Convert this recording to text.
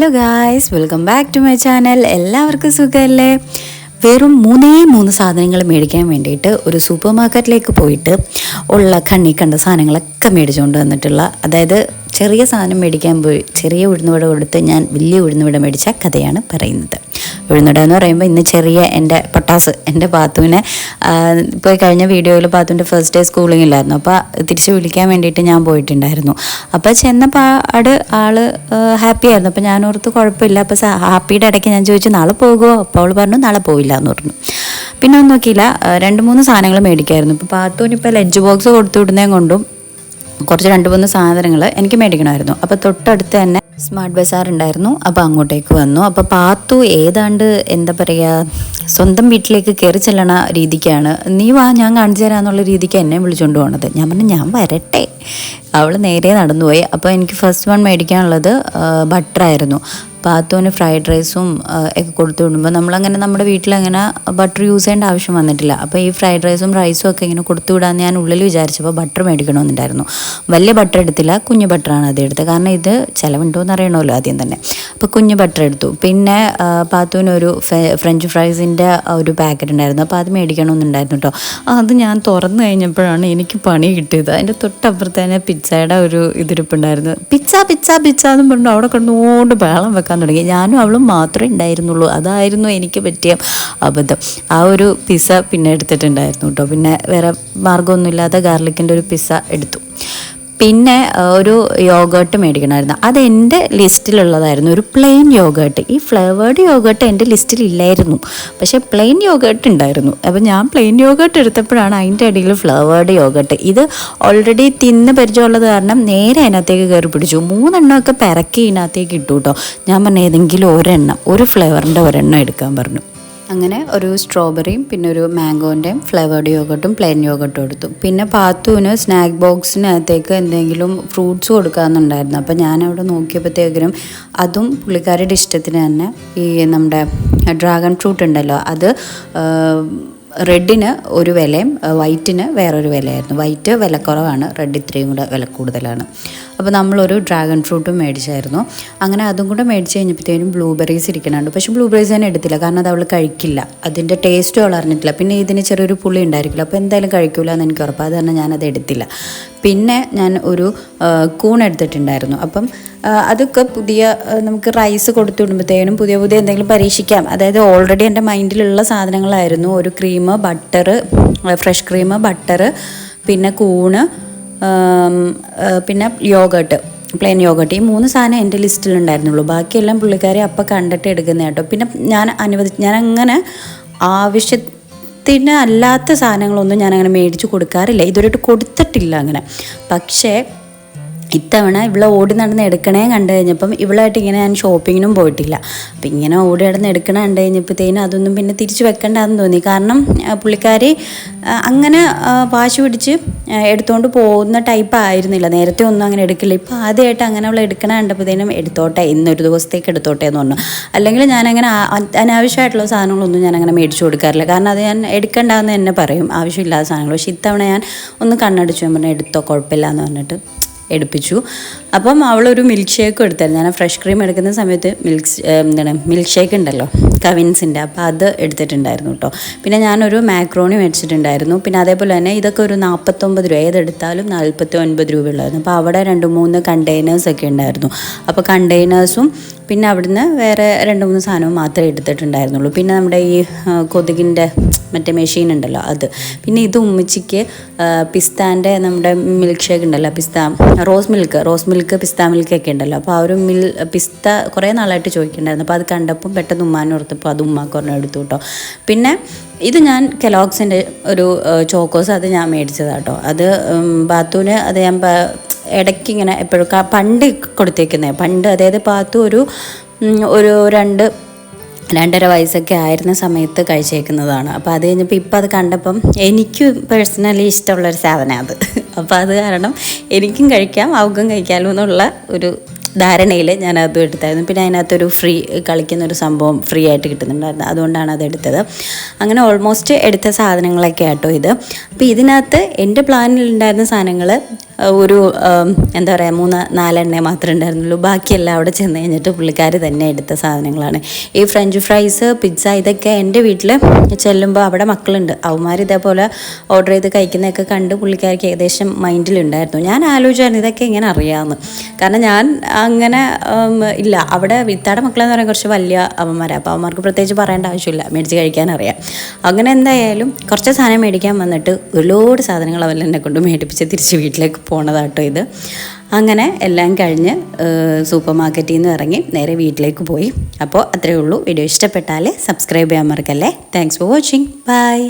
Hello guys welcome back to my channel എല്ലാവർക്കും സുഖമല്ലേ വെറും മൂന്നേ മൂന്ന് സാധനങ്ങൾ മേടിക്കാൻ വേണ്ടിയിട്ട് ഒരു സൂപ്പർ മാർക്കറ്റിലേക്ക് പോയിട്ട് ഉള്ള കണ്ണി കണ്ട സാധനങ്ങളൊക്കെ മേടിച്ചുകൊണ്ട് വന്നിട്ടുള്ള അതായത് ചെറിയ സാധനം മേടിക്കാൻ പോയി ചെറിയ ഉഴുന്നുവട കൊടുത്ത് ഞാൻ വലിയ ഉഴുന്നുവട മേടിച്ച കഥയാണ് പറയുന്നത്. ഉഴുന്നുവട എന്ന് പറയുമ്പോൾ ഇന്ന് ചെറിയ എന്റെ പട്ടാസ് എന്റെ പാത്തുവിനെ പോയി കഴിഞ്ഞ വീഡിയോയിൽ പാത്തുവിന്റെ ഫസ്റ്റ് ഡേ സ്കൂളിംഗ് ഇല്ലായിരുന്നു. അപ്പോൾ തിരിച്ച് വിളിക്കാൻ വേണ്ടിയിട്ട് ഞാൻ പോയിട്ടുണ്ടായിരുന്നു. അപ്പോൾ ചെന്നപ്പോൾ ആട് ആൾ ഹാപ്പി ആയിരുന്നു. അപ്പോൾ ഞാൻ ഓർത്ത് കുഴപ്പമില്ല. അപ്പോൾ ഹാപ്പിയുടെ ഇടയ്ക്ക് ഞാൻ ചോദിച്ചു നാളെ പോകുമോ അപ്പോൾ അവൾ പറഞ്ഞു നാളെ പോയില്ല എന്ന് പറഞ്ഞു. പിന്നെ ഒന്നും നോക്കിയില്ല. രണ്ട് മൂന്ന് സാധനങ്ങൾ മേടിക്കായിരുന്നു. ഇപ്പോൾ പാത്തുവിന് ഇപ്പോൾ ലഞ്ച് ബോക്സ് കൊടുത്തു വിടുന്നതും കൊണ്ടും കുറച്ച് രണ്ട് മൂന്ന് സാധനങ്ങൾ എനിക്ക് മേടിക്കണമായിരുന്നു. അപ്പോൾ തൊട്ടടുത്ത് തന്നെ സ്മാർട്ട് ബസാർ ഉണ്ടായിരുന്നു. അപ്പോൾ അങ്ങോട്ടേക്ക് വന്നു. അപ്പോൾ പാത്തു ഏതാണ്ട് എന്താ പറയുക സ്വന്തം വീട്ടിലേക്ക് കയറി ചെല്ലണ രീതിക്കാണ്. നീ വാ ഞാൻ കാണിച്ചു തരാമെന്നുള്ള രീതിക്ക് എന്നെ വിളിച്ചുകൊണ്ട് പോണത്. ഞാൻ പറഞ്ഞു ഞാൻ വരട്ടെ. അവൾ നേരെ നടന്നുപോയി. അപ്പോൾ എനിക്ക് ഫസ്റ്റ് വൺ മേടിക്കാനുള്ളത് ബട്ടറായിരുന്നു പാത്തുവിന് ഫ്രൈഡ് റൈസും ഒക്കെ കൊടുത്തു വിടുമ്പോൾ നമ്മളങ്ങനെ നമ്മുടെ വീട്ടിലങ്ങനെ ബട്ടർ യൂസ് ചെയ്യേണ്ട ആവശ്യം വന്നിട്ടില്ല. അപ്പോൾ ഈ ഫ്രൈഡ് റൈസും റൈസും ഒക്കെ ഇങ്ങനെ കൊടുത്തു വിടാമെന്ന് ഞാൻ ഉള്ളിൽ വിചാരിച്ചപ്പോൾ ബട്ടർ മേടിക്കണമെന്നുണ്ടായിരുന്നു. വലിയ ബട്ടർ എടുത്തില്ല കുഞ്ഞു ബട്ടറാണ് അത് എടുത്തത്. കാരണം ഇത് ചിലവുണ്ടോ എന്ന് അറിയണമല്ലോ ആദ്യം തന്നെ. അപ്പോൾ കുഞ്ഞു ബട്ടർ എടുത്തു. പിന്നെ പാത്തുവിനൊരു ഫ്രഞ്ച് ഫ്രൈസിന്റെ ഒരു പാക്കറ്റ് ഉണ്ടായിരുന്നു. അപ്പോൾ അത് മേടിക്കണമെന്നുണ്ടായിരുന്നു കേട്ടോ അത് ഞാൻ തുറന്നു കഴിഞ്ഞപ്പോഴാണ് എനിക്ക് പണി കിട്ടിയത്. അതിന്റെ തൊട്ടപ്പുറത്ത് തന്നെ ഒരു ഇതിരിപ്പുണ്ടായിരുന്നു. പിച്ച പിച്ച പിച്ച എന്നും പറഞ്ഞു അവിടെ കണ്ടുകൊണ്ട് ബഹളം വെക്കാൻ തുടങ്ങി. ഞാനും അവളും മാത്രമേ ഉണ്ടായിരുന്നുള്ളൂ. അതായിരുന്നു എനിക്ക് പറ്റിയ അബദ്ധം. ആ ഒരു പിസ്സ പിന്നെ എടുത്തിട്ടുണ്ടായിരുന്നു കേട്ടോ പിന്നെ വേറെ മാർഗമൊന്നുമില്ലാതെ ഗാർലിക്കിന്റെ ഒരു പിസ്സ എടുത്തു. പിന്നെ ഒരു യോഗേർട്ട് മേടിക്കണമായിരുന്നു. അത് എന്റെ ലിസ്റ്റിലുള്ളതായിരുന്നു. ഒരു പ്ലെയിൻ യോഗേർട്ട് ഈ ഫ്ലേവേർഡ് യോഗേർട്ട് എന്റെ ലിസ്റ്റിൽ ഇല്ലായിരുന്നു പക്ഷേ പ്ലെയിൻ യോഗേർട്ട് ഉണ്ടായിരുന്നു. അപ്പോൾ ഞാൻ പ്ലെയിൻ യോഗേർട്ട് എടുത്തപ്പോഴാണ് അതിന്റെ ഇടയിൽ ഫ്ലേവേർഡ് യോഗേർട്ട് ഇത് ഓൾറെഡി തിന്ന് പരിചയമുള്ളത് കാരണം നേരെ അതിനകത്തേക്ക് കയറി പിടിച്ചു. മൂന്നെണ്ണമൊക്കെ പിറക്കി ഇതിനകത്തേക്ക് ഇട്ടു കേട്ടോ. ഞാൻ പറഞ്ഞ ഏതെങ്കിലും ഒരെണ്ണം ഒരു ഫ്ലേവറിന്റെ ഒരെണ്ണം എടുക്കാൻ പറഞ്ഞു. അങ്ങനെ ഒരു സ്ട്രോബെറിയും പിന്നെ ഒരു മാംഗോന്റെയും ഫ്ലേവേർഡ് യോഗട്ടും പ്ലെയിൻ യോഗട്ടും എടുത്തു. പിന്നെ പാത്തുവിന് സ്നാക്ക് ബോക്സിനകത്തേക്ക് എന്തെങ്കിലും ഫ്രൂട്ട്സ് കൊടുക്കാമെന്നുണ്ടായിരുന്നു. അപ്പോൾ ഞാൻ അവിടെ നോക്കിയപ്പോഴത്തേക്കിനും അതും പുള്ളിക്കാരുടെ ഇഷ്ടത്തിന് തന്നെ ഈ നമ്മുടെ ഡ്രാഗൺ ഫ്രൂട്ട് ഉണ്ടല്ലോ അത് റെഡിന് ഒരു വിലയും വൈറ്റിന് വേറൊരു വിലയായിരുന്നു. വൈറ്റ് വിലക്കുറവാണ് റെഡ് ഇത്രയും കൂടെ വില കൂടുതലാണ്. അപ്പോൾ നമ്മളൊരു ഡ്രാഗൺ ഫ്രൂട്ടും മേടിച്ചായിരുന്നു. അങ്ങനെ അതും കൂടെ മേടിച്ച് കഴിഞ്ഞപ്പോഴത്തേനും ബ്ലൂബെറീസ് ഇരിക്കണുണ്ട്. പക്ഷേ ബ്ലൂബെറീസ് തന്നെ എടുത്തില്ല. കാരണം അത് അവൾ കഴിക്കില്ല. അതിന്റെ ടേസ്റ്റ് അവൾ അറിഞ്ഞിട്ടില്ല. പിന്നെ ഇതിന് ചെറിയൊരു പുളി ഉണ്ടായിരിക്കില്ല. അപ്പോൾ എന്തായാലും കഴിക്കില്ല എന്ന് എനിക്ക് ഉറപ്പാണ്. അത് ഞാനത് എടുത്തില്ല. പിന്നെ ഞാൻ ഒരു കൂൺ എടുത്തിട്ടുണ്ടായിരുന്നു. അപ്പം അതൊക്കെ പുതിയ നമുക്ക് റൈസ് കൊടുത്തു വിടുമ്പോഴത്തേനും പുതിയ പുതിയ എന്തെങ്കിലും പരീക്ഷിക്കാം. അതായത് ഓൾറെഡി എന്റെ മൈൻഡിലുള്ള സാധനങ്ങളായിരുന്നു. ഒരു cream butter fresh cream butter പിന്നെ കൂണ് പിന്നെ യോഗട്ട് പ്ലെയിൻ യോഗട്ട് ഈ മൂന്ന് സാധനം എന്റെ ലിസ്റ്റിലുണ്ടായിരുന്നുള്ളൂ ബാക്കിയെല്ലാം പുള്ളിക്കാരെ അപ്പം കണ്ടിട്ട് എടുക്കുന്ന കേട്ടോ. പിന്നെ ഞാൻ അനുവദി ഞാൻ അങ്ങനെ ആവശ്യത്തിന് അല്ലാത്ത സാധനങ്ങളൊന്നും ഞാൻ അങ്ങനെ മേടിച്ച് കൊടുക്കാറില്ല. ഇതുവരെയായിട്ട് കൊടുത്തിട്ടില്ല അങ്ങനെ. പക്ഷേ ഇത്തവണ ഇവളെ ഓടി നടന്ന് എടുക്കണേ കണ്ടു കഴിഞ്ഞപ്പം ഇവളായിട്ട് ഇങ്ങനെ ഞാൻ ഷോപ്പിങ്ങിനും പോയിട്ടില്ല. അപ്പം ഇങ്ങനെ ഓടി നടന്ന് എടുക്കണ കണ്ടു കഴിഞ്ഞപ്പോഴത്തേനും അതൊന്നും പിന്നെ തിരിച്ച് വെക്കണ്ടെന്ന് തോന്നി. കാരണം പുള്ളിക്കാരി അങ്ങനെ വാശ് പിടിച്ച് എടുത്തുകൊണ്ട് പോകുന്ന ടൈപ്പ് ആയിരുന്നില്ല. നേരത്തെ ഒന്നും അങ്ങനെ എടുക്കില്ല. ഇപ്പം ആദ്യമായിട്ട് അങ്ങനെ അവൾ എടുക്കണ കണ്ടപ്പോഴത്തേനും എടുത്തോട്ടെ ഇന്നൊരു ദിവസത്തേക്ക് എടുത്തോട്ടെ എന്ന് പറഞ്ഞു. അല്ലെങ്കിൽ ഞാനങ്ങനെ അനാവശ്യമായിട്ടുള്ള സാധനങ്ങളൊന്നും ഞാൻ അങ്ങനെ മേടിച്ചു കൊടുക്കാറില്ല. കാരണം അത് ഞാൻ എടുക്കണ്ടെന്ന് തന്നെ പറയും. ആവശ്യമില്ലാത്ത സാധനങ്ങൾ. പക്ഷെ ഇത്തവണ ഞാൻ ഒന്ന് കണ്ണടിച്ചു ഞാൻ പറഞ്ഞു എടുത്തോ കുഴപ്പമില്ല എന്ന് പറഞ്ഞിട്ട് എടുപ്പിച്ചു. അപ്പം അവളൊരു മിൽക്ക് ഷേക്കും എടുത്തായിരുന്നു. ഞാൻ ഫ്രഷ് ക്രീം എടുക്കുന്ന സമയത്ത് മിൽക്ക് എന്താണ് മിൽക്ക് ഷേക്ക് ഉണ്ടല്ലോ കവിൻസിന്റെ അപ്പോൾ അത് എടുത്തിട്ടുണ്ടായിരുന്നു കേട്ടോ പിന്നെ ഞാനൊരു മാക്രോണി മേടിച്ചിട്ടുണ്ടായിരുന്നു. പിന്നെ അതേപോലെ തന്നെ ഇതൊക്കെ ഒരു നാൽപ്പത്തൊമ്പത് രൂപ ഏതെടുത്താലും നാൽപ്പത്തി ഒൻപത് രൂപ ഉള്ളായിരുന്നു അപ്പോൾ അവിടെ രണ്ട് മൂന്ന് കണ്ടെയ്നേഴ്സൊക്കെ ഉണ്ടായിരുന്നു. അപ്പോൾ കണ്ടെയ്നേഴ്സും പിന്നെ അവിടുന്ന് വേറെ രണ്ട് മൂന്ന് സാധനവും മാത്രമേ എടുത്തിട്ടുണ്ടായിരുന്നുള്ളൂ. പിന്നെ നമ്മുടെ ഈ കൊതുകിന്റെ മറ്റേ മെഷീൻ ഉണ്ടല്ലോ അത്. പിന്നെ ഇത് ഉമ്മച്ചിക്ക് പിസ്താന്റെ നമ്മുടെ മിൽക്ക് ഷേക്ക് ഉണ്ടല്ലോ പിസ്ത റോസ് മിൽക്ക് റോസ് മിൽക്ക് പിസ്ത മിൽക്ക് ഒക്കെ ഉണ്ടല്ലോ. അപ്പോൾ ആ ഒരു മിൽ പിസ്ത കുറേ നാളായിട്ട് ചോദിക്കണ്ടായിരുന്നു അപ്പോൾ അത് കണ്ടപ്പം പെട്ടെന്ന് ഉമ്മാനെ ഓർത്തപ്പോൾ അത് ഉമ്മാക്ക് ഒരെണ്ണം എടുത്തു കേട്ടോ പിന്നെ ഇത് ഞാൻ കെലോക്സിന്റെ ഒരു ചോക്കോസ് അത് ഞാൻ മേടിച്ചതാട്ടോ അത് ബാത്തൂന് അത് ഞാൻ ഇടയ്ക്ക് ഇങ്ങനെ എപ്പോഴും പണ്ട് കൊടുത്തേക്കുന്നത് പണ്ട് അതായത് പാത്തു ഒരു ഒരു രണ്ട് രണ്ടര വയസ്സൊക്കെ ആയിരുന്ന സമയത്ത് കഴിച്ചേക്കുന്നതാണ്. അപ്പോൾ അത് കഴിഞ്ഞപ്പോൾ ഇപ്പം അത് കണ്ടപ്പം എനിക്ക് പേഴ്സണലി ഇഷ്ടമുള്ളൊരു സാധനമാണ് അത്. അപ്പോൾ അത് കാരണം എനിക്കും കഴിക്കാം അവൾക്കും കഴിക്കാമല്ലോ എന്നുള്ള ഒരു ധാരണയിൽ ഞാൻ അത് എടുത്തായിരുന്നു. പിന്നെ അതിനകത്തൊരു ഫ്രീ കളിക്കുന്ന ഒരു സംഭവം ഫ്രീ ആയിട്ട് കിട്ടുന്നുണ്ടായിരുന്നു. അതുകൊണ്ടാണ് അത് എടുത്തത്. അങ്ങനെ ഓൾമോസ്റ്റ് എടുത്ത സാധനങ്ങളൊക്കെ ആട്ടോ ഇത്. അപ്പോൾ ഇതിനകത്ത് എന്റെ പ്ലാനിൽ ഉണ്ടായിരുന്ന സാധനങ്ങൾ ഒരു എന്താ പറയുക മൂന്ന് നാലെണ്ണേ മാത്രമേ ഉണ്ടായിരുന്നുള്ളൂ. ബാക്കിയെല്ലാം അവിടെ ചെന്ന് കഴിഞ്ഞിട്ട് പുള്ളിക്കാർ തന്നെ എടുത്ത സാധനങ്ങളാണ്. ഈ ഫ്രഞ്ച് ഫ്രൈസ് പിസ്സ ഇതൊക്കെ എന്റെ വീട്ടിൽ ചെല്ലുമ്പോൾ അവിടെ മക്കളുണ്ട്. അവന്മാർ ഇതേപോലെ ഓർഡർ ചെയ്ത് കഴിക്കുന്നതൊക്കെ കണ്ട് പുള്ളിക്കാർക്ക് ഏകദേശം മൈൻഡിലുണ്ടായിരുന്നു. ഞാൻ ആലോചിച്ചായിരുന്നു ഇതൊക്കെ ഇങ്ങനെ അറിയാമെന്ന് കാരണം ഞാൻ അങ്ങനെ ഇല്ല. അവിടെ വിത്താടെ മക്കളെന്ന് പറയാൻ കുറച്ച് വലിയ അവന്മാരാണ് അപ്പോൾ അവന്മാർക്ക് പ്രത്യേകിച്ച് പറയേണ്ട ആവശ്യമില്ല. മേടിച്ച് കഴിക്കാൻ അറിയാം അങ്ങനെ എന്തായാലും കുറച്ച് സാധനം മേടിക്കാൻ വന്നിട്ട് ഒരുപാട് സാധനങ്ങൾ അവൻ എന്നെ കൊണ്ട് മേടിപ്പിച്ച് തിരിച്ച് വീട്ടിലേക്ക് പോണതാട്ടോ ഇത്. അങ്ങനെ എല്ലാം കഴിഞ്ഞ് സൂപ്പർ മാർക്കറ്റിൽ നിന്ന് ഇറങ്ങി നേരെ വീട്ടിലേക്ക് പോയി. അപ്പോൾ അത്രയേ ഉള്ളൂ. വീഡിയോ ഇഷ്ടപ്പെട്ടാൽ സബ്സ്ക്രൈബ് ചെയ്യാൻ മറക്കല്ലേ. Thanks for watching bye